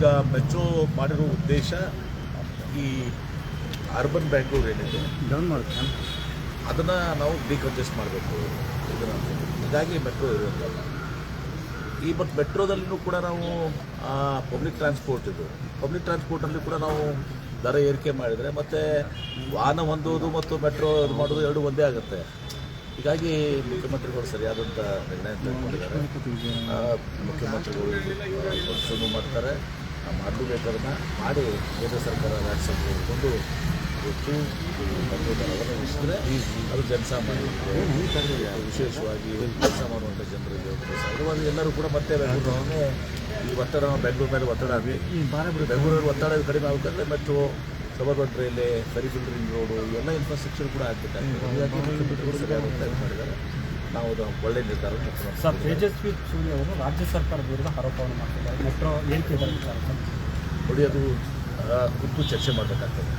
ಈಗ ಮೆಟ್ರೋ ಮಾಡಿರೋ ಉದ್ದೇಶ ಈ ಅರ್ಬನ್ ಬ್ಯಾಂಗ್ಳೂರ್ ಏನಿದೆ ಡೌನ್ ಮಾಡ್ತೀನಿ ಅದನ್ನು ನಾವು ಡಿಕಂಜೆಸ್ಟ್ ಮಾಡಬೇಕು. ಇದನ್ನು ಹೀಗಾಗಿ ಮೆಟ್ರೋ ಇರುವಂಥಲ್ಲ ಈ ಬಟ್ ಮೆಟ್ರೋದಲ್ಲೂ ಕೂಡ ನಾವು ಪಬ್ಲಿಕ್ ಟ್ರಾನ್ಸ್ಪೋರ್ಟ್ ಇದು. ಪಬ್ಲಿಕ್ ಟ್ರಾನ್ಸ್ಪೋರ್ಟಲ್ಲಿ ಕೂಡ ನಾವು ದರ ಏರಿಕೆ ಮಾಡಿದರೆ ಮತ್ತು ವಾಹನ ಹೊಂದೋದು ಮತ್ತು ಮೆಟ್ರೋ ಇದು ಮಾಡೋದು ಎರಡು ಒಂದೇ ಆಗುತ್ತೆ. ಹೀಗಾಗಿ ಮುಖ್ಯಮಂತ್ರಿಗಳು ಸರಿಯಾದಂಥ ನಿರ್ಣಯ ತಗೊಂಡಿದ್ದಾರೆ ಮುಖ್ಯಮಂತ್ರಿಗಳು ಮಾಡ್ತಾರೆ. ಮಾಡಲೇಬೇಕಾದನ್ನ ಮಾಡಿ ಕೇಂದ್ರ ಸರ್ಕಾರ ರಾಜ್ಯ ಸರ್ಕಾರ ಮೆಟ್ರೋ ದರವನ್ನು ಇಳಿಸಿದ್ರೆ ಅದು ಜನಸಾಮಾನ್ಯರಿಗೆ ವಿಶೇಷವಾಗಿ ಕೆಲಸ ಮಾಡುವಂಥ ಜನರಿಗೆ ಸಹಜವಾಗಿ ಎಲ್ಲರೂ ಕೂಡ ಮತ್ತೆ ಈ ಒತ್ತಡ, ಬೆಂಗಳೂರು ಮೇಲೆ ಒತ್ತಡ ಆಗಿ ಬೆಂಗಳೂರಲ್ಲಿ ಒತ್ತಡ ಕಡಿಮೆ ಆಗಬೇಕಂದ್ರೆ ಮೆಟ್ರೋ ಸಬರ್ಬನ್ ರೈಲ್ವೆ ಸರಿ ರಿಂಗ್ ರೋಡು ಇವೆಲ್ಲ ಇನ್ಫ್ರಾಸ್ಟ್ರಕ್ಚರ್ ಕೂಡ ಆಗಬೇಕಾಗ್ತದೆ. ಹಾಗಾಗಿ ಮಾಡಿದ್ದಾರೆ. ನಾವು ಅದು ಒಳ್ಳೆ ನಿರ್ಧಾರ ಸರ್ ತೇಜಸ್ವಿ ಸೂರ್ಯ ಅವರು ರಾಜ್ಯ ಸರ್ಕಾರದ ವಿರುದ್ಧ ಆರೋಪವನ್ನು ಮಾಡ್ತಿದ್ದಾರೆ. ಮೆಟ್ರೋ ಏನು ದರ ವಿಚಾರ ಸರ್? ನೋಡಿ ಅದು ಕುತ್ತು ಕುರಿತು ಚರ್ಚೆ ಮಾಡಬೇಕಾಗ್ತದೆ.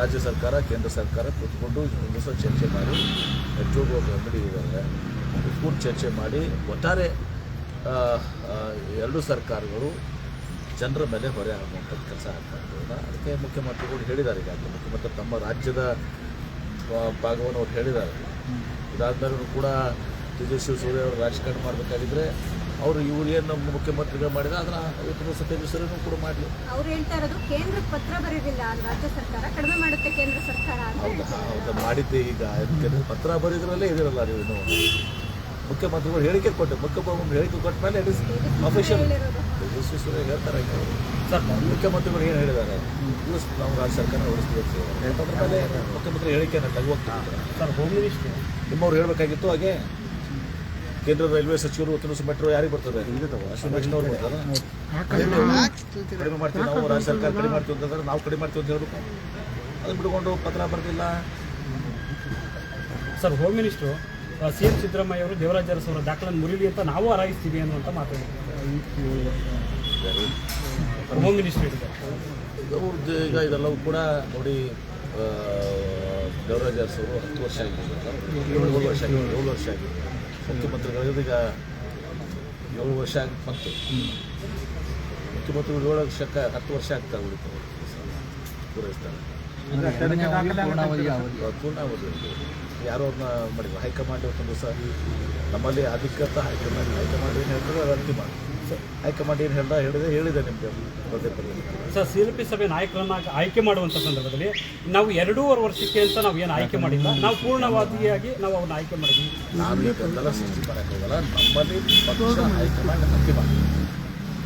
ರಾಜ್ಯ ಸರ್ಕಾರ ಕೇಂದ್ರ ಸರ್ಕಾರ ಕೂತ್ಕೊಂಡು ಒಂದು ಸಹ ಚರ್ಚೆ ಮಾಡಿ ಮೆಟ್ರೋಗೆ ಅಂಗಡಿ ಇದ್ದಾರೆ ಕೂತ್ಕೊಂಡು ಚರ್ಚೆ ಮಾಡಿ ಒಟ್ಟಾರೆ ಎರಡು ಸರ್ಕಾರಗಳು ಜನರ ಮೇಲೆ ಹೊರೆ ಆಗುವಂಥದ್ದು ಕೆಲಸ ಆಗ್ಬಾರ್ದು ಅದಕ್ಕೆ ಮುಖ್ಯಮಂತ್ರಿಗಳು ಹೇಳಿದ್ದಾರೆ. ಈಗಾಗಲೇ ಮುಖ್ಯಮಂತ್ರಿ ತಮ್ಮ ರಾಜ್ಯದ ಭಾಗವನ್ನು ಅವ್ರು ಹೇಳಿದ್ದಾರೆ. ಇದಾದ್ಮೇಲೂ ಕೂಡ ತೇಜಸ್ವಿ ಸೂರ್ಯ ಅವರು ರಾಜಕಾರಣ ಮಾಡಬೇಕಾಗಿದ್ರೆ ಅವರು ಇವ್ರು ಏನು ಮುಖ್ಯಮಂತ್ರಿಗಳು ಮಾಡಿದ್ರೆ ಅದನ್ನ ಇವತ್ತು ಸಹ ತೇಜಸ್ವಿನೂ ಕೂಡ ಮಾಡಲಿ. ಅವ್ರು ಹೇಳ್ತಾ ಇರೋದು ಕೇಂದ್ರ ಪತ್ರ ಬರೀದಿಲ್ಲ ರಾಜ್ಯ ಸರ್ಕಾರ ಕಡಿಮೆ ಮಾಡುತ್ತೆ ಕೇಂದ್ರ ಸರ್ಕಾರ ಅಂತ ಹೌದಾ? ಹೌದಾ? ಮಾಡಿದ್ದೆ ಈಗ. ಪತ್ರ ಬರೆಯೋದ್ರಲ್ಲೇ ಇದಿರಲ್ಲ ನೀವು ಇನ್ನು. ಮುಖ್ಯಮಂತ್ರಿಗಳು ಹೇಳಿಕೆ ಕೊಟ್ಟು ಮುಖ್ಯಮಂತ್ರಿ ಹೇಳಿಕೆ ಕೊಟ್ಟ ಮೇಲೆ ಅಫಿಷಿಯಲ್ ತೇಜಸ್ವಿ ಸೂರ್ಯ ಹೇಳ್ತಾರೆ. ಸರ್ ಮುಖ್ಯಮಂತ್ರಿಗಳು ಏನು ಹೇಳಿದ್ದಾರೆ? ಉಳಿಸ್ ನಾವು ರಾಜ್ಯ ಸರ್ಕಾರ. ಅದ್ರ ಮೇಲೆ ಮುಖ್ಯಮಂತ್ರಿ ಹೇಳಿಕೆಯನ್ನು ತಗೋಗ್ತಿದ್ದಾರೆ ಸರ್ ಹೋಮ್ ಮಿನಿಸ್ಟ್ರು ನಿಮ್ಮವ್ರು ಹೇಳಬೇಕಾಗಿತ್ತು ಹಾಗೆ ಕೇಂದ್ರ ರೈಲ್ವೆ ಸಚಿವರು ಉತ್ತರ ಮೆಟ್ರೋ ಯಾರಿಗೆ ಬರ್ತದೆ? ಅಶ್ವಿನಿ ಅವ್ರು ಬರ್ತಾರ ಕಡಿಮೆ ಮಾಡ್ತೀವಿ ನಾವು ರಾಜ್ಯ ಸರ್ಕಾರ ಕಡಿಮೆ ಮಾಡ್ತೀವಿ ಅಂತಂದ್ರೆ ನಾವು ಕಡಿಮೆ ಮಾಡ್ತೀವಿ ಅಂತ ಹೇಳ್ಬೇಕು. ಅದನ್ನ ಬಿಟ್ಕೊಂಡು ಪತ್ರ ಬರ್ತಿಲ್ಲ sir home minister C M Siddaramaiah ಅವರು ದೇವರಾಜ ಅರಸು ಅವರ ದಾಖಲೆಯನ್ನು ಮುರಿಲಿ ಅಂತ ನಾವು ಆರಾಯಿಸ್ತೀವಿ ಅನ್ನುವಂಥ ಮಾತಾಡಿದ್ದಾರೆ ಹೋಮ್ ಮಿನಿಸ್ಟ್ರಿ ಅವ್ರದ್ದು ಈಗ ಇದೆಲ್ಲವೂ ಕೂಡ ನೋಡಿ ಆ, ದೇವರಾಜ ಅರಸು ಅವರು ಹತ್ತು ವರ್ಷ ಆಗಿದೆ. ಏಳು ವರ್ಷ ಆಗಿದೆ ಏಳು ವರ್ಷ ಆಗಿದೆ. ಮುಖ್ಯಮಂತ್ರಿಗಳು ಈಗ ಏಳು ವರ್ಷ ಆಗಿ ಬಂತು ಮುಖ್ಯಮಂತ್ರಿಗಳು ಏಳು ವರ್ಷಕ್ಕೆ ಹತ್ತು ವರ್ಷ ಆಗ್ತಾ ಉಳಿತು ಪೂರೈಸ್ತಾರೆ. ಪೂರ್ಣಾವಧಿ ಯಾರೋ ಅದನ್ನ ಮಾಡಿದ್ರು. ಹೈಕಮಾಂಡ್ ಒಂದು ಸಹ ನಮ್ಮಲ್ಲಿ ಅಧಿಕೃತ ಹೈಕಮಾಂಡ್ ಹೈಕಮಾಂಡ್ ಏನು ಹೇಳ್ತಾರೆ ಅದು ಅಂತಿಮ. ಹೈಕಮಾಂಡ್ ಏನು ಹೇಳ್ದ? ಹೇಳಿದೆ ಹೇಳಿದೆ ನಿಮಗೆ. ಪದೇ ಪದೇ ಸರ್ ಸಿ ಎಲ್ ಪಿ ಸಭೆ ನಾಯಕರನ್ನ ಆಯ್ಕೆ ಮಾಡುವಂಥ ಸಂದರ್ಭದಲ್ಲಿ ನಾವು ಎರಡೂವರೆ ವರ್ಷಕ್ಕೆ ಅಂತ ನಾವು ಏನು ಆಯ್ಕೆ ಮಾಡಿಲ್ಲ. ನಾವು ಪೂರ್ಣವಾದಿಯಾಗಿ ನಾವು ಅವ್ರನ್ನ ಆಯ್ಕೆ ಮಾಡಿದ್ವಿ. ನಾವೇ ಗೊಂದಲ ಸೃಷ್ಟಿ ಮಾಡೋಕ್ಕಾಗಲ್ಲ ನಮ್ಮಲ್ಲಿ ಪಕ್ಷ ಹೈಕಮಾಂಡ್ ಅಂತಿಮ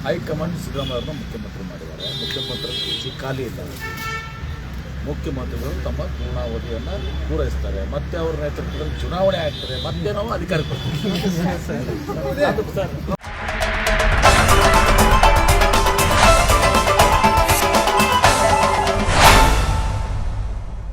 ಹೈಕಮಾಂಡ್ ಸಿದ್ದರಾಮಯ್ಯವ್ರನ್ನ ಮುಖ್ಯಮಂತ್ರಿ ಮಾಡಿದ್ದಾರೆ. ಮುಖ್ಯಮಂತ್ರಿ ಕುರ್ಚಿ ಖಾಲಿ ಇಲ್ಲ. ಮುಖ್ಯಮಂತ್ರಿಗಳು ತಮ್ಮ ಪೂರ್ಣಾವಧಿಯನ್ನು ಪೂರೈಸ್ತಾರೆ. ಮತ್ತೆ ಅವ್ರ ನೇತೃತ್ವದಲ್ಲಿ ಚುನಾವಣೆ ಆಗ್ತದೆ. ಮತ್ತೆ ನಾವು ಅಧಿಕಾರಕ್ಕೆ ಸರ್